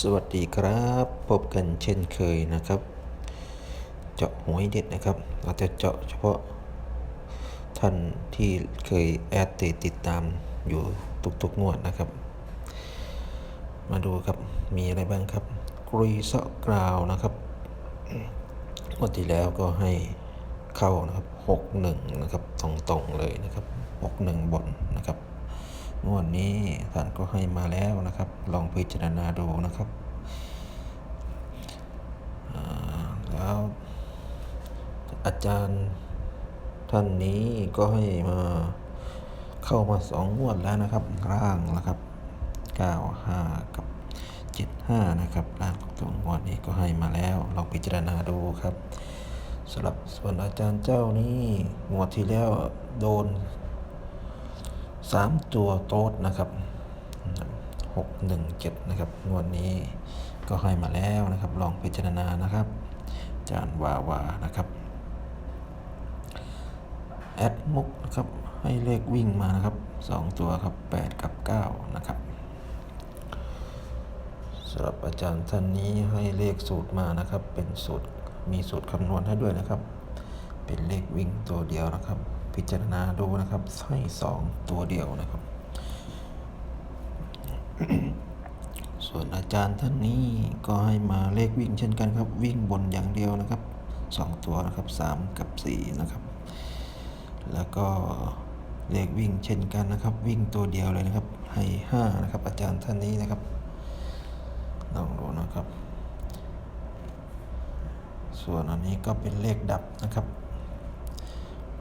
สวัสดีครับพบกันเช่นเคยนะครับ เจาะหวยเด็ดนะครับ เราจะเจาะเฉพาะท่านที่เคยแอดติดติดตามอยู่ทุกๆงวดนะครับ มาดูครับมีอะไรบ้างครับกรีเซะกราวนะครับงวดที่แล้วก็ให้เข้านะครับหกหนึ่งนะครับตรงๆเลยนะครับหกหนึ่งบนนะครับ งวดนี้ท่านก็ให้มาแล้วนะครับ ลองพิจารณาดูนะครับแล้วอาจารย์ท่านนี้ก็ให้มาเข้ามาสองงวดแล้วนะครับร่างนะครับ 95 กับ 75 นะครับร่างตรงงวดนี้ก็ให้มาแล้วลองพิจารณาดูครับสำหรับส่วนอาจารย์เจ้านี้งวดที่แล้วโดน สามตัวโต๊ดนะครับหกหนึ่งเจ็ดนะครับงวดนี้ก็ให้มาแล้วนะครับ ลองพิจารณานะครับ จานวาวานะครับแอดมุกนะครับให้เลขวิ่งมานะครับสองตัวครับแปดกับเก้านะครับสำหรับอาจารย์ท่านนี้ให้เลขสูตรมานะครับ เป็นสูตรมีสูตรคำนวณให้ด้วยนะครับ เป็นเลขวิ่งตัวเดียวนะครับ พิจารณาดูนะครับให้สองตัวเดียวนะครับ ส่วนอาจารย์ท่านนี้ก็ให้มาเลขวิ่งเช่นกันครับ วิ่งบนอย่างเดียวนะครับสองตัวนะครับสามกับสี่นะครับ แล้วก็เลขวิ่งเช่นกันนะครับ วิ่งตัวเดียวเลยนะครับ ให้ห้านะครับ อาจารย์ท่านนี้นะครับลองดูนะครับ ส่วนอันนี้ก็เป็นเลขดับนะครับ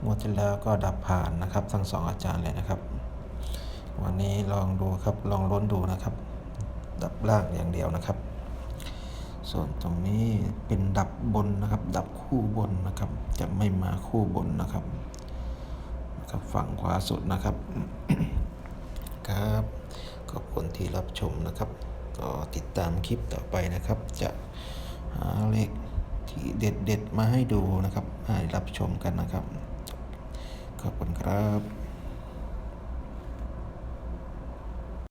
งวดที่แล้วก็ดับผ่านนะครับ ทั้งสองอาจารย์เลยนะครับ วันนี้ลองดูครับลองล้นดูนะครับ ดับล่างอย่างเดียวนะครับ ส่วนตรงนี้เป็นดับบนนะครับ ดับคู่บนนะครับ จะไม่มาคู่บนนะครับนะครับฝั่งขวาสุดนะครับ ครับขอบคุณที่รับชมนะครับ ก็ติดตามคลิปต่อไปนะครับ จะหาเลขที่เด็ดๆมาให้ดูนะครับ ให้รับชมกันนะครับ ครับ